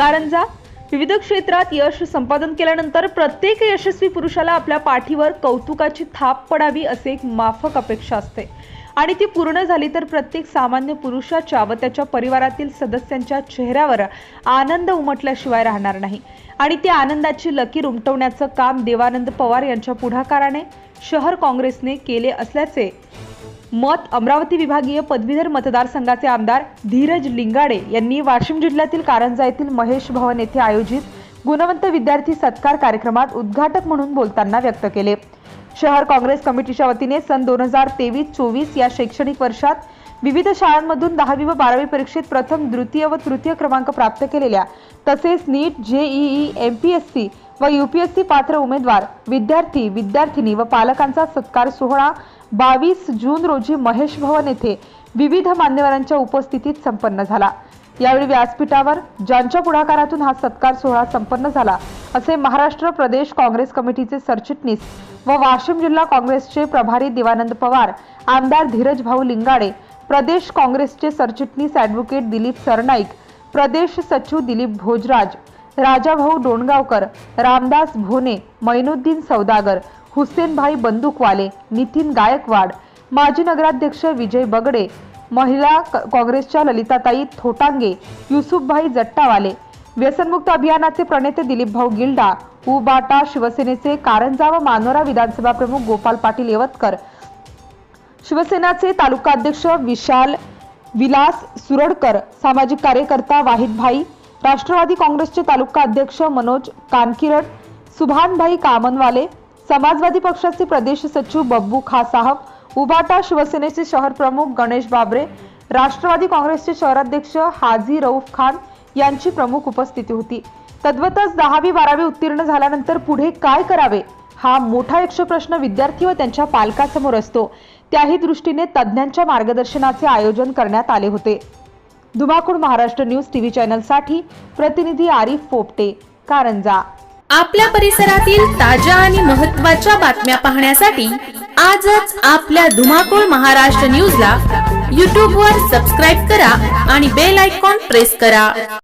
कारंजा विविध क्षेत्रात यश संपादन केल्यानंतर प्रत्येक यशस्वी पुरुषाला आपल्या पाठीवर कौतुकाची थाप पडावी असे एक माफक अपेक्षा असते. आणि ती पूर्ण झाली तर प्रत्येक सामान्य पुरुषाच्या व त्याच्या परिवारातील सदस्यांच्या चेहऱ्यावर आनंद उमटल्याशिवाय राहणार नाही. आणि त्या आनंदाची लकीर उमटवण्याचं काम देवानंद पवार यांच्या पुढाकाराने शहर काँग्रेसने केले असल्याचे मत अमरावती विभागीय पदवीधर मतदारसंघाचे आमदार धीरज लिंगाडे यांनी वाशिम जिल्ह्यातील कारंजा येथील महेश भवन येथे आयोजित गुणवंत विद्यार्थी सत्कार कार्यक्रमात उद्घाटक म्हणून बोलताना व्यक्त केले. शहर काँग्रेस कमिटीच्या वतीने सन दोन हजार तेवीस चोवीस या शैक्षणिक वर्षात विविध शाळांमधून दहावी व बारावी परीक्षेत प्रथम द्वितीय व तृतीय क्रमांक प्राप्त केलेल्या तसेच नीट जेईई सी व यूपीएससी पात्र उमेदवार विद्यार्थी विद्यार्थिनी व पालकांचा सत्कार सोहळा बावीस जून रोजी महेश भवन येथे विविध मान्यवरांच्या उपस्थितीत संपन्न झाला. यावेळी व्यासपीठावर ज्यांच्या पुढाकारातून हा सत्कार सोहळा संपन्न झाला असे महाराष्ट्र प्रदेश काँग्रेस कमिटीचे सरचिटणीस व वाशिम जिल्हा काँग्रेसचे प्रभारी देवानंद पवार आमदार धीरज भाऊ लिंगाडे प्रदेश काँग्रेसचे सरचिटणीस ॲडव्होकेट दिलीप सरनाईक प्रदेश सचिव दिलीप भोजराज राजाभाऊ डोणगावकर रामदास भोने मैनुद्दीन सौदागर हुसेनभाई बंदूकवाले नितीन गायकवाड माजी नगराध्यक्ष विजय बगडे महिला क- काँग्रेसच्या ललिताताई थोटांगे युसुफभाई जट्टावाले व्यसनमुक्त अभियानाचे प्रणेते दिलीपभाऊ गिल्डा उबाटा शिवसेनेचे कारंजा व मानोरा विधानसभा प्रमुख गोपाल पाटील येवतकर शिवसेनाचे तालुकाध्यक्ष विशाल विलास सुरडकर सामाजिक कार्यकर्ता वाहिदभाई राष्ट्रवादी काँग्रेसचे तालुका अध्यक्ष मनोज कानकिरड सुभानभाई कामनवाले समाजवादी पक्षाचे प्रदेश सचिव बब्बू खासाहब उबाटा शिवसेनेचे शहर प्रमुख गणेश बाबरे राष्ट्रवादी काँग्रेसचे शहराध्यक्ष हाजी रऊफ खान यांची प्रमुख उपस्थिती होती. तद्वतच दहावी बारावी उत्तीर्ण झाल्यानंतर पुढे काय करावे हा मोठा यक्षप्रश्न विद्यार्थी व त्यांच्या पालकासमोर असतो. त्याही दृष्टीने तज्ज्ञांच्या मार्गदर्शनाचे आयोजन करण्यात आले होते. धुमाकूळ महाराष्ट्र न्यूज टीव्ही चॅनलसाठी प्रतिनिधी आरिफ पोपटे कारंजा. आपल्या परिसरातील ताज्या आणि महत्त्वाच्या बातम्या पाहण्यासाठी आजच आपल्या धुमाकूळ महाराष्ट्र न्यूजला यूट्यूबवर सबस्क्राईब करा आणि बेल आयकॉन प्रेस करा.